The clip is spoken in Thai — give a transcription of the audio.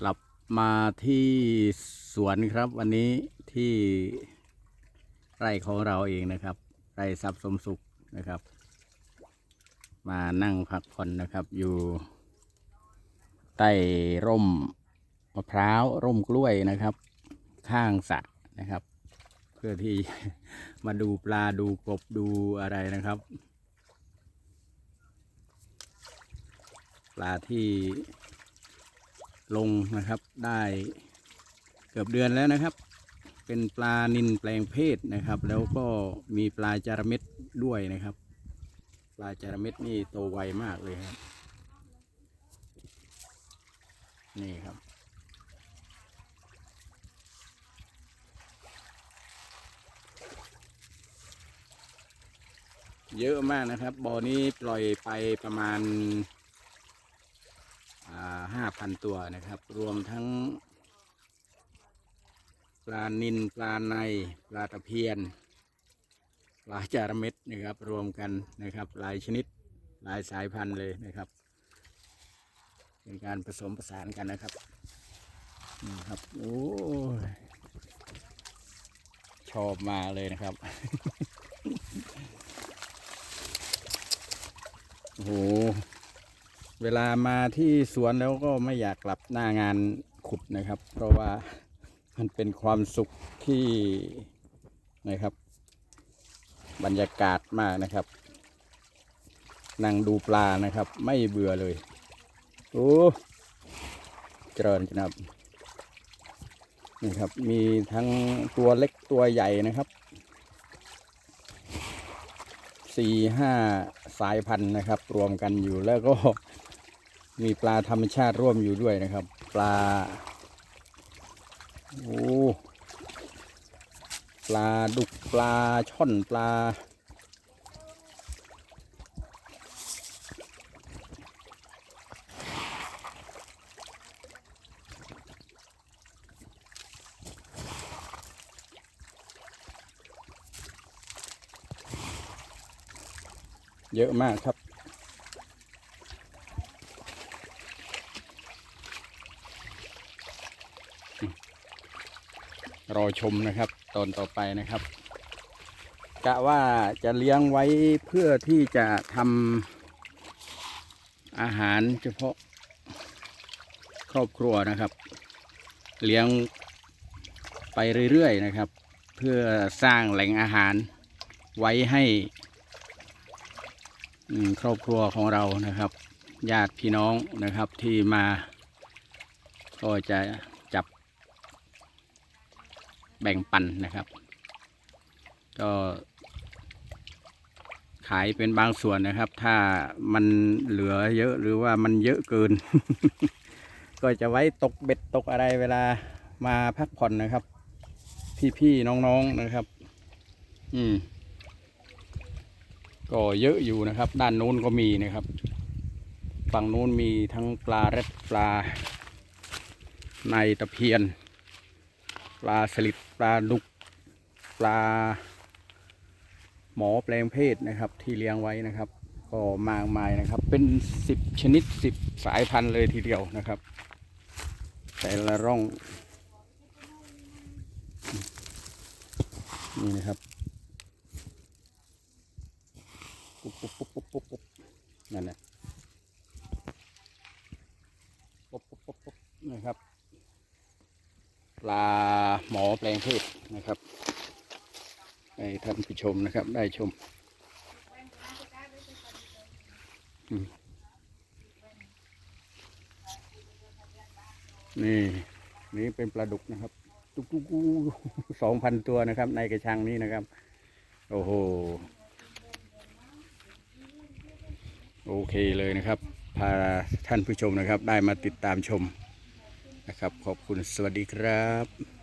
กลับมาที่สวนครับวันนี้ที่ไร่ของเราเองนะครับ ไร่ทรัพย์สมสุขนะครับ มานั่งพักผ่อนนะครับ อยู่ใต้ร่มมะพร้าวร่มกล้วยนะครับ ข้างสระนะครับ เพื่อที่มาดูปลาดูกบดูอะไรนะครับ ปลาที่ ลงนะครับ ได้เกือบเดือนแล้วนะครับ เป็นปลานินแปลงเพศนะครับ แล้วก็มีปลาจาระเม็ดด้วยนะครับ ปลาจาระเม็ดนี่โตไวมากเลยครับ นี่ครับเยอะมากนะครับบ่อนี้ปล่อยไปประมาณ ห้าพันตัวนะครับ รวมทั้ง ปลานินปลาใน ปลาตะเพียน ปลาจาระเม็ดนะครับ รวมกันนะครับ หลายชนิดหลายสายพันธุ์เลยนะครับ เป็นการผสมผสานกันนะครับนี่ครับโอ้ชอบมาเลยนะครับโอ้ เวลามาที่สวนแล้วก็ไม่อยากกลับหน้างานขุดนะครับ เพราะว่ามันเป็นความสุขที่นะครับ บรรยากาศมากนะครับ นั่งดูปลานะครับ ไม่เบื่อเลยโอ้เจริญจนับนี่ครับ มีทั้งตัวเล็กตัวใหญ่นะครับสี่ห้าสายพันธุ์นะครับ รวมกันอยู่แล้วก็ มีปลาธรรมชาติร่วมอยู่ด้วยนะครับ ปลาโอ้ปลาดุกปลาช่อนปลา เยอะมากครับ รอชมนะครับ ตอนต่อไปนะครับกะว่าจะเลี้ยงไว้เพื่อที่จะทำอาหารเฉพาะครอบครัวนะครับ เลี้ยงไปเรื่อยๆนะครับ เพื่อสร้างแหล่งอาหารไว้ให้ครอบครัวของเรานะครับ ญาติพี่น้องนะครับที่มาก็จะ แบ่งปันนะครับ ก็ขายเป็นบางส่วนนะครับ ถ้ามันเหลือเยอะหรือว่ามันเยอะเกิน ก็จะไว้ตกเบ็ดตกอะไรเวลามาพักผ่อนนะครับ พี่ๆน้องๆนะครับ อืม ก็เยอะอยู่นะครับ ด้านนู้นก็มีนะครับ ฝั่งนู้นมีทั้งปลาเร็ดปลา ในตะเพียน ปลาสลิดปลาดุกปลา หมอแปลงเพศนะครับ ที่เลี้ยงไว้นะครับ ก็มากมายนะครับ เป็นสิบชนิดสิบสายพันธุ์เลยทีเดียวนะครับ แต่ละร่อง นี่นะครับปุ๊บปุ๊บปุ๊บปุ๊บปุ๊บปุ๊บนั่นแหละปุ๊บปุ๊บปุ๊บปุ๊บนะครับ ลาหมอแปลงเพศนะครับให้ท่านผู้ชมนะครับ ได้ชมอืมนี่นี่เป็นปลาดุกนะครับตุ๊กตุ๊กสองพันตัวนะครับ ในกระชังนี้นะครับ โอ้โหโอเคเลยนะครับ พาท่านผู้ชมนะครับ ได้มาติดตามชม นะครับ ขอบคุณสวัสดีครับ